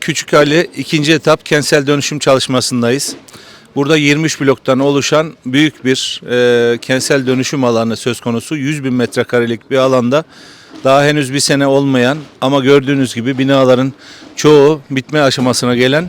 Küçük Ali ikinci etap kentsel dönüşüm çalışmasındayız. Burada 23 bloktan oluşan büyük bir e, kentsel dönüşüm alanı söz konusu. 100 bin metrekarelik bir alanda daha henüz bir sene olmayan ama gördüğünüz gibi binaların çoğu bitme aşamasına gelen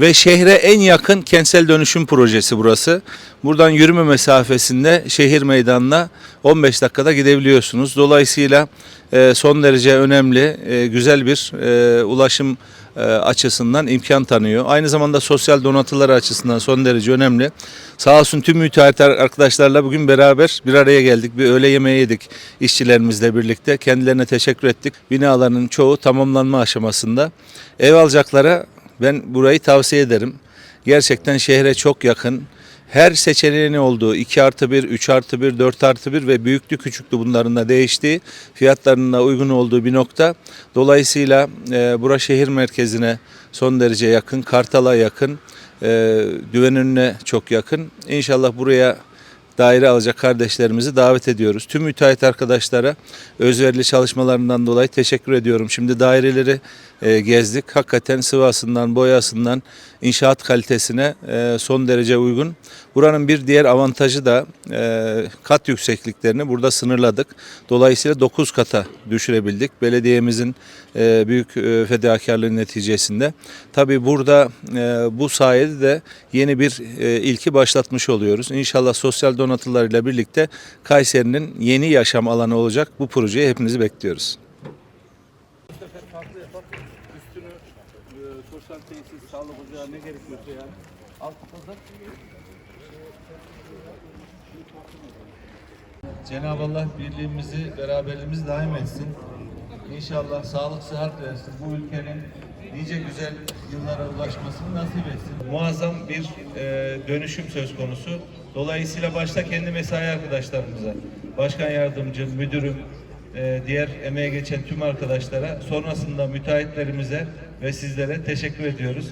ve şehre en yakın kentsel dönüşüm projesi burası. Buradan yürüme mesafesinde şehir meydanına 15 dakikada gidebiliyorsunuz. Dolayısıyla e, son derece önemli, e, güzel bir e, ulaşım açısından imkan tanıyor. Aynı zamanda sosyal donatıları açısından son derece önemli. Sağ olsun tüm müteahhit arkadaşlarla bugün beraber bir araya geldik. Bir öğle yemeği yedik işçilerimizle birlikte. Kendilerine teşekkür ettik. Binaların çoğu tamamlanma aşamasında. Ev alacaklara ben burayı tavsiye ederim. Gerçekten şehre çok yakın. Her seçeneğin olduğu 2 artı 1, 3 artı 1, 4 artı 1 ve büyüklü küçüklü bunların da değiştiği, fiyatlarının da uygun olduğu bir nokta. Dolayısıyla e, bura şehir merkezine son derece yakın, Kartal'a yakın, e, Güvenönü'ne çok yakın. İnşallah buraya daire alacak kardeşlerimizi davet ediyoruz. Tüm müteahhit arkadaşlara özverili çalışmalarından dolayı teşekkür ediyorum. Şimdi daireleri e, gezdik. Hakikaten sıvasından, boyasından, inşaat kalitesine e, son derece uygun. Buranın bir diğer avantajı da e, kat yüksekliklerini burada sınırladık. Dolayısıyla 9 kata düşürebildik. Belediyemizin e, büyük e, fedakarlığı neticesinde. Tabii burada e, bu sayede de yeni bir e, ilki başlatmış oluyoruz. İnşallah sosyal donatılarıyla birlikte Kayseri'nin yeni yaşam alanı olacak bu projeye hepinizi bekliyoruz. Cenab-ı Allah birliğimizi, beraberliğimizi daim etsin. İnşallah sağlık, sıhhat versin. Bu ülkenin nice güzel yıllara ulaşmasını nasip etsin. Muazzam bir e, dönüşüm söz konusu. Dolayısıyla başta kendi mesai arkadaşlarımıza, başkan yardımcı, müdürüm, e, diğer emeğe geçen tüm arkadaşlara, sonrasında müteahhitlerimize ve sizlere teşekkür ediyoruz.